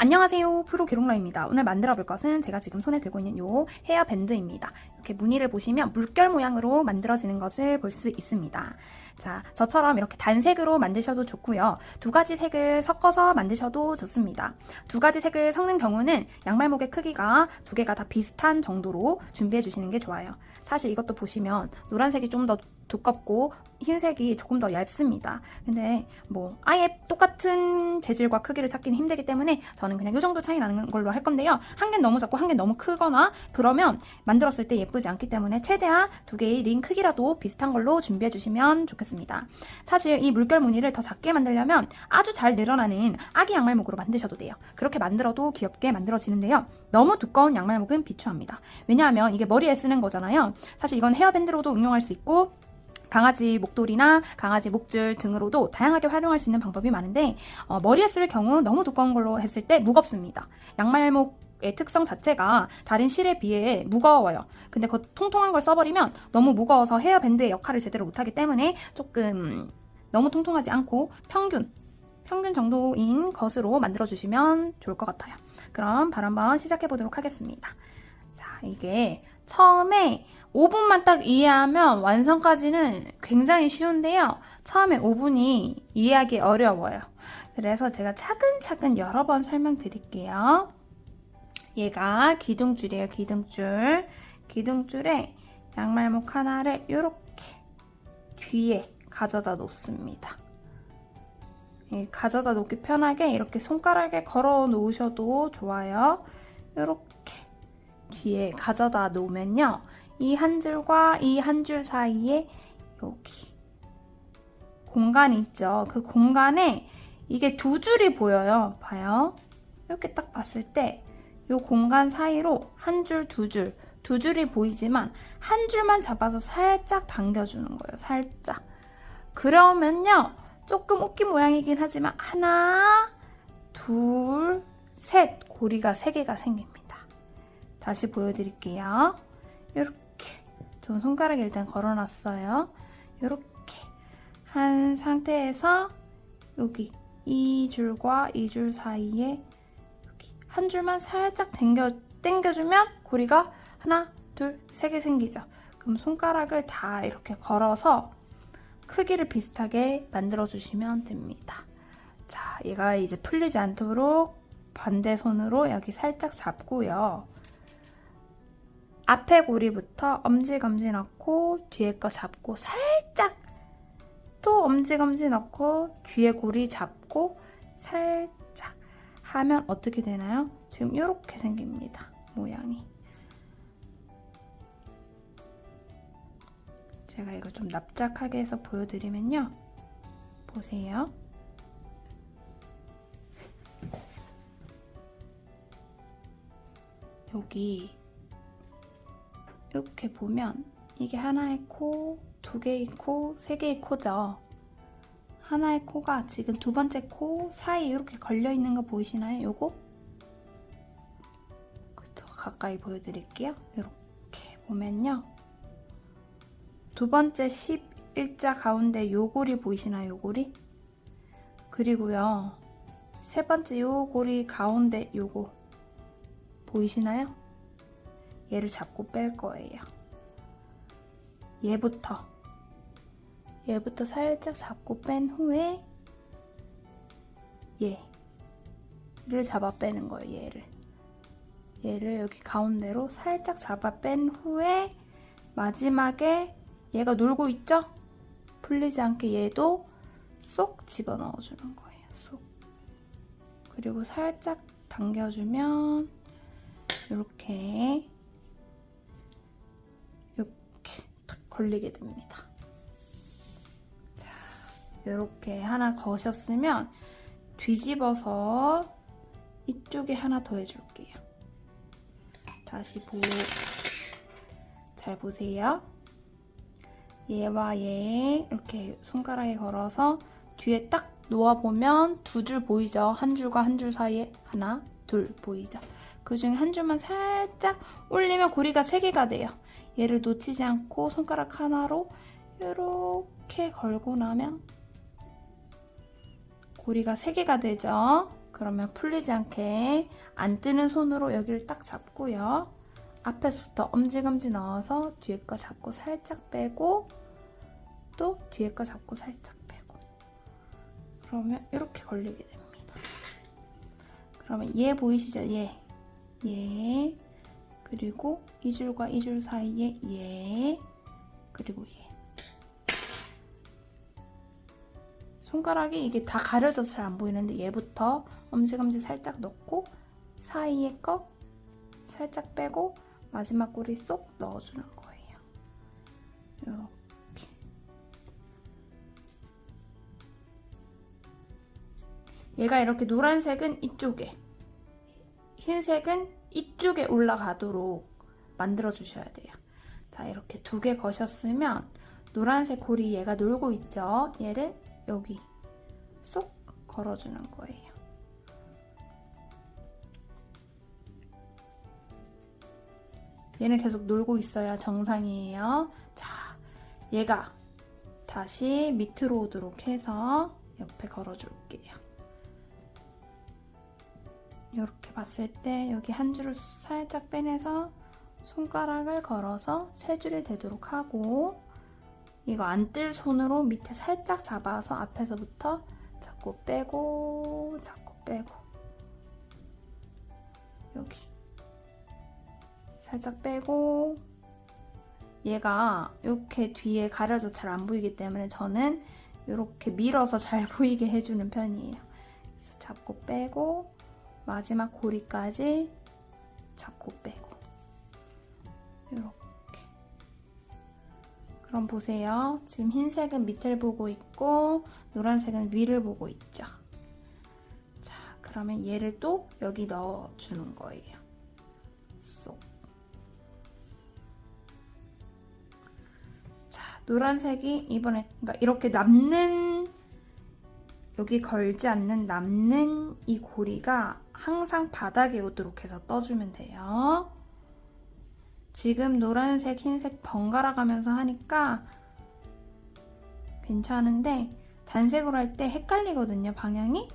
안녕하세요. 프로 기록러입니다. 오늘 만들어 볼 것은 제가 지금 손에 들고 있는 요 헤어밴드입니다. 이렇게 무늬를 보시면 물결 모양으로 만들어지는 것을 볼 수 있습니다. 자, 저처럼 이렇게 단색으로 만드셔도 좋고요. 두 가지 색을 섞어서 만드셔도 좋습니다. 두 가지 색을 섞는 경우는 양말목의 크기가 두 개가 다 비슷한 정도로 준비해 주시는 게 좋아요. 사실 이것도 보시면 노란색이 좀 더 두껍고 흰색이 조금 더 얇습니다. 근데 뭐 아예 똑같은 재질과 크기를 찾기는 힘들기 때문에 저는 그냥 이 정도 차이 나는 걸로 할 건데요. 한 개는 너무 작고 한 개는 너무 크거나 그러면 만들었을 때 예쁘지 않기 때문에 최대한 두 개의 링 크기라도 비슷한 걸로 준비해 주시면 좋겠습니다. 사실 이 물결 무늬를 더 작게 만들려면 아주 잘 늘어나는 아기 양말목으로 만드셔도 돼요. 그렇게 만들어도 귀엽게 만들어지는데요. 너무 두꺼운 양말목은 비추합니다. 왜냐하면 이게 머리에 쓰는 거잖아요. 사실 이건 헤어밴드로도 응용할 수 있고 강아지 목도리나 강아지 목줄 등으로도 다양하게 활용할 수 있는 방법이 많은데 어, 머리에 쓸 경우 너무 두꺼운 걸로 했을 때 무겁습니다. 양말목 의 특성 자체가 다른 실에 비해 무거워요. 근데 그 통통한 걸 써버리면 너무 무거워서 헤어 밴드의 역할을 제대로 못하기 때문에 조금 너무 통통하지 않고 평균 평균 정도인 것으로 만들어주시면 좋을 것 같아요. 그럼 바로 한번 시작해 보도록 하겠습니다. 자, 이게 처음에 5분만 딱 이해하면 완성까지는 굉장히 쉬운데요. 처음에 5분이 이해하기 어려워요. 그래서 제가 차근차근 여러 번 설명드릴게요. 얘가 기둥줄이에요, 기둥줄. 기둥줄에 양말목 하나를 이렇게 뒤에 가져다 놓습니다. 이 가져다 놓기 편하게 이렇게 손가락에 걸어 놓으셔도 좋아요. 이렇게 뒤에 가져다 놓으면요. 이 한 줄과 이 한 줄 사이에 여기 공간이 있죠. 그 공간에 이게 두 줄이 보여요. 봐요. 이렇게 딱 봤을 때 이 공간 사이로 한 줄, 두 줄, 두 줄이 보이지만 한 줄만 잡아서 살짝 당겨주는 거예요. 살짝. 그러면요. 조금 웃긴 모양이긴 하지만 하나, 둘, 셋 고리가 세 개가 생깁니다. 다시 보여드릴게요. 이렇게 전 손가락에 일단 걸어놨어요. 이렇게 한 상태에서 여기 이 줄과 이 줄 사이에 한 줄만 살짝 당겨 당겨주면 고리가 하나, 둘, 세 개 생기죠. 그럼 손가락을 다 이렇게 걸어서 크기를 비슷하게 만들어 주시면 됩니다. 자, 얘가 이제 풀리지 않도록 반대 손으로 여기 살짝 잡고요. 앞에 고리부터 엄지검지 넣고 뒤에 거 잡고 살짝 또 엄지검지 넣고 뒤에 고리 잡고 살짝 하면 어떻게 되나요? 지금 이렇게 생깁니다. 모양이. 제가 이거 좀 납작하게 해서 보여드리면요. 보세요. 여기 이렇게 보면 이게 하나의 코, 두 개의 코, 세 개의 코죠. 하나의 코가 지금 두 번째 코 사이에 이렇게 걸려 있는 거 보이시나요? 요거? 더 가까이 보여드릴게요. 이렇게 보면요. 두 번째 11자 가운데 요 고리 보이시나요? 요 고리? 그리고요. 세 번째 요 고리 가운데 요거 보이시나요? 얘를 잡고 뺄 거예요. 얘부터 얘부터 살짝 잡고 뺀 후에 얘를 잡아 빼는 거예요. 얘를 얘를 여기 가운데로 살짝 잡아 뺀 후에 마지막에 얘가 놀고 있죠? 풀리지 않게 얘도 쏙 집어넣어 주는 거예요. 쏙. 그리고 살짝 당겨주면 이렇게 이렇게 탁 걸리게 됩니다. 자, 이렇게 하나 거셨으면 뒤집어서 이쪽에 하나 더 해줄게요. 다시 보, 잘 보세요. 얘와 얘 이렇게 손가락에 걸어서 뒤에 딱 놓아보면 두 줄 보이죠? 한 줄과 한 줄 사이에 하나, 둘 보이죠? 그 중에 한 줄만 살짝 올리면 고리가 세 개가 돼요. 얘를 놓치지 않고 손가락 하나로 이렇게 걸고 나면 고리가 세 개가 되죠? 그러면 풀리지 않게 안 뜨는 손으로 여기를 딱 잡고요. 앞에서부터 엄지검지 넣어서 뒤에 거 잡고 살짝 빼고 또 뒤에 거 잡고 살짝 빼고 그러면 이렇게 걸리게 됩니다. 그러면 얘 보이시죠? 얘. 얘. 그리고 이 줄과 이 줄 사이에 얘. 그리고 얘. 손가락이 이게 다 가려져서 잘 안 보이는데 얘부터 엄지검지 살짝 넣고 사이에 거 살짝 빼고 마지막 꼬리 쏙 넣어주는 거예요. 이렇게. 얘가 이렇게 노란색은 이쪽에, 흰색은 이쪽에 올라가도록 만들어 주셔야 돼요. 자, 이렇게 두 개 거셨으면 노란색 고리 얘가 놀고 있죠? 얘를 여기 쏙 걸어주는 거예요. 얘는 계속 놀고 있어야 정상이에요. 자, 얘가 다시 밑으로 오도록 해서 옆에 걸어줄게요. 이렇게 봤을 때 여기 한 줄을 살짝 빼내서 손가락을 걸어서 세 줄이 되도록 하고 이거 안 뜰 손으로 밑에 살짝 잡아서 앞에서부터 자꾸 빼고 자꾸 빼고. 여기. 살짝 빼고. 얘가 이렇게 뒤에 가려져 잘 안 보이기 때문에 저는 이렇게 밀어서 잘 보이게 해주는 편이에요. 그래서 잡고 빼고 마지막 고리까지 잡고 그럼 보세요. 지금 흰색은 밑을 보고 있고 노란색은 위를 보고 있죠. 자, 그러면 얘를 또 여기 넣어주는 거예요. 쏙. 자, 노란색이 이번에 그러니까 이렇게 남는 여기 걸지 않는 남는 이 고리가 항상 바닥에 오도록 해서 떠주면 돼요. 지금 노란색, 흰색 번갈아 가면서 하니까 괜찮은데 단색으로 할 때 헷갈리거든요, 방향이.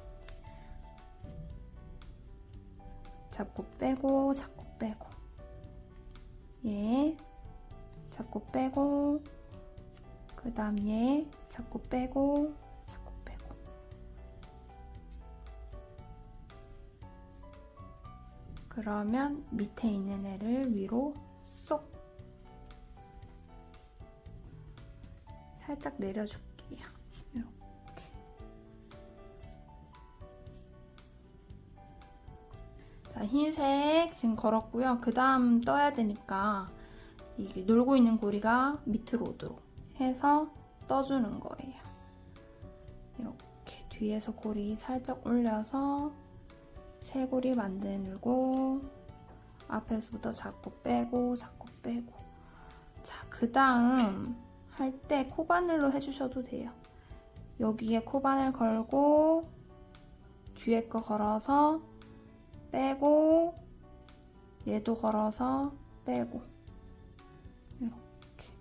잡고 빼고, 잡고 빼고. 얘, 잡고 빼고. 그 다음 얘, 잡고 빼고, 잡고 빼고. 그러면 밑에 있는 애를 위로 살짝 내려줄게요. 이렇게. 자, 흰색 지금 걸었고요. 그 다음 떠야 되니까 이게 놀고 있는 고리가 밑으로 오도록 해서 떠주는 거예요. 이렇게 뒤에서 고리 살짝 올려서 세 고리 만들고 앞에서부터 자꾸 빼고 자꾸 빼고 자 그 다음 할 때 코바늘로 해주셔도 돼요. 여기에 코바늘 걸고 뒤에 거 걸어서 빼고 얘도 걸어서 빼고. 이렇게.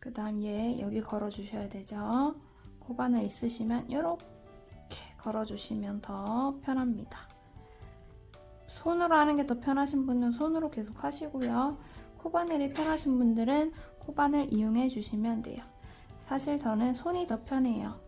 그 다음 얘 여기 걸어주셔야 되죠. 코바늘 있으시면 이렇게 걸어주시면 더 편합니다. 손으로 하는 게 더 편하신 분은 손으로 계속 하시고요. 코바늘이 편하신 분들은 코바늘 이용해 주시면 돼요. 사실 저는 손이 더 편해요.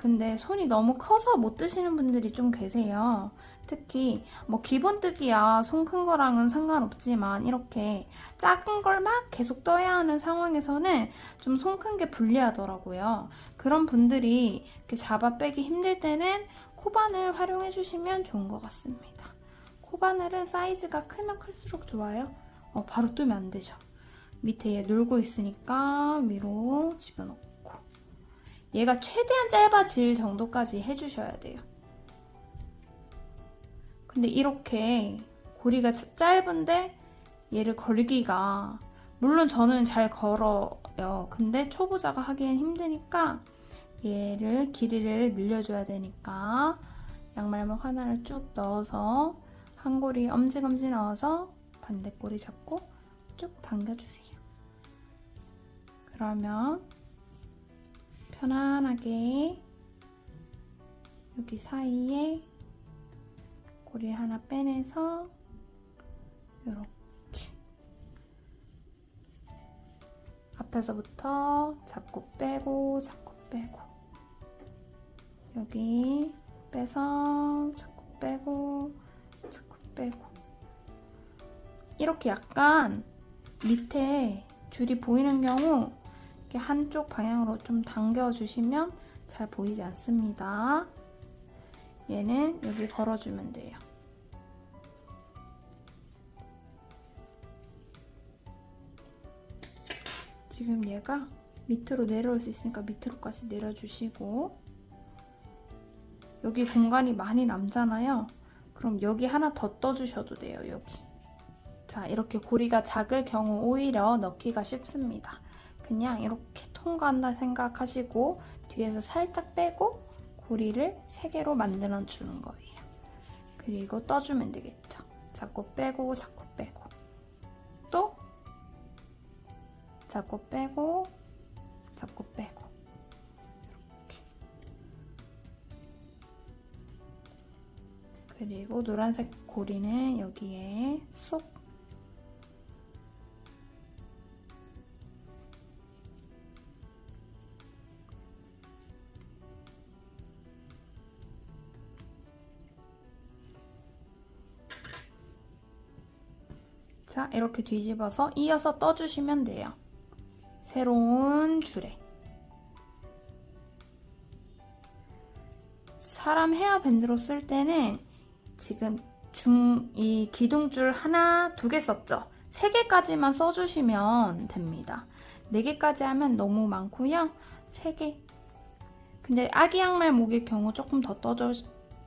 근데 손이 너무 커서 못 드시는 분들이 좀 계세요. 특히 뭐 기본 뜨기야 손 큰 거랑은 상관없지만 이렇게 작은 걸 막 계속 떠야 하는 상황에서는 좀 손 큰 게 불리하더라고요. 그런 분들이 이렇게 잡아 빼기 힘들 때는 코바늘 활용해 주시면 좋은 것 같습니다. 코바늘은 사이즈가 크면 클수록 좋아요. 어, 바로 뜨면 안 되죠. 밑에 얘 놀고 있으니까 위로 집어넣고 얘가 최대한 짧아질 정도까지 해주셔야 돼요. 근데 이렇게 고리가 짜- 짧은데 얘를 걸기가 물론 저는 잘 걸어요. 근데 초보자가 하기엔 힘드니까 얘를 길이를 늘려줘야 되니까 양말목 하나를 쭉 넣어서 한 고리 엄지검지 넣어서 반대 꼬리 잡고 쭉 당겨주세요. 그러면 편안하게 여기 사이에 고리 하나 빼내서 이렇게. 앞에서부터 잡고 빼고 잡고 빼고. 여기 빼서 잡고 빼고 잡고 빼고. 이렇게 약간 밑에 줄이 보이는 경우 이렇게 한쪽 방향으로 좀 당겨주시면 잘 보이지 않습니다. 얘는 여기 걸어주면 돼요. 지금 얘가 밑으로 내려올 수 있으니까 밑으로까지 내려주시고 여기 공간이 많이 남잖아요. 그럼 여기 하나 더 떠주셔도 돼요, 여기. 자, 이렇게 고리가 작을 경우 오히려 넣기가 쉽습니다. 그냥 이렇게 통과한다 생각하시고 뒤에서 살짝 빼고 고리를 3개로 만들어 주는 거예요. 그리고 떠주면 되겠죠. 자꾸 빼고 자꾸 빼고 또 자꾸 빼고 자꾸 빼고 이렇게 그리고 노란색 고리는 여기에 쏙 이렇게 뒤집어서 이어서 떠주시면 돼요. 새로운 줄에. 사람 헤어밴드로 쓸 때는 지금 중, 이 기둥줄 하나, 두 개 썼죠? 세 개까지만 써주시면 됩니다. 네 개까지 하면 너무 많고요. 세 개. 근데 아기 양말 목일 경우 조금 더 떠줘,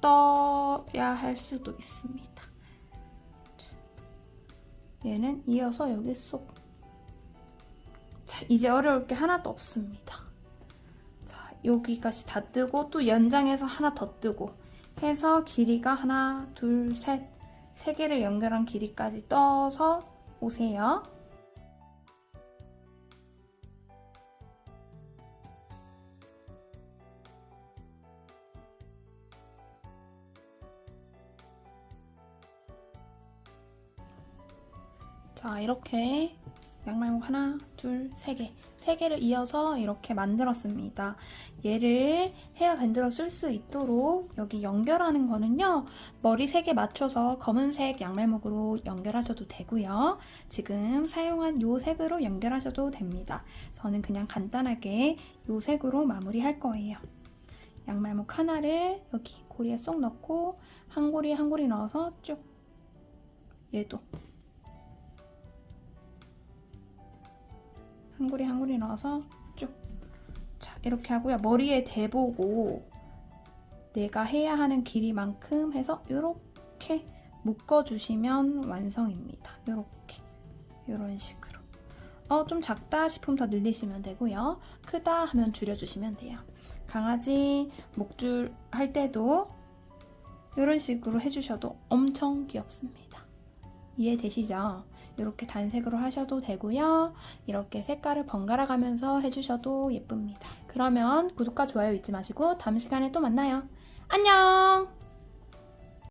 떠야 할 수도 있습니다. 얘는 이어서 여기 쏙. 자, 이제 어려울 게 하나도 없습니다. 자, 여기까지 다 뜨고 또 연장해서 하나 더 뜨고 해서 길이가 하나, 둘, 셋, 세 개를 연결한 길이까지 떠서 오세요. 자, 이렇게 양말목 하나, 둘, 세 개. 세 개를 이어서 이렇게 만들었습니다. 얘를 헤어밴드로 쓸 수 있도록 여기 연결하는 거는요. 머리 세 개 맞춰서 검은색 양말목으로 연결하셔도 되고요. 지금 사용한 요 색으로 연결하셔도 됩니다. 저는 그냥 간단하게 요 색으로 마무리할 거예요. 양말목 하나를 여기 고리에 쏙 넣고 한 고리 한 고리 넣어서 쭉 얘도 한 고리 한 고리 넣어서 쭉. 자, 이렇게 하고요. 머리에 대보고 내가 해야 하는 길이만큼 해서 이렇게 묶어주시면 완성입니다. 이렇게. 이런 식으로. 어, 좀 작다 싶으면 더 늘리시면 되고요. 크다 하면 줄여주시면 돼요. 강아지 목줄 할 때도 이런 식으로 해주셔도 엄청 귀엽습니다. 이해되시죠? 이렇게 단색으로 하셔도 되고요. 이렇게 색깔을 번갈아 가면서 해주셔도 예쁩니다. 그러면 구독과 좋아요 잊지 마시고 다음 시간에 또 만나요. 안녕!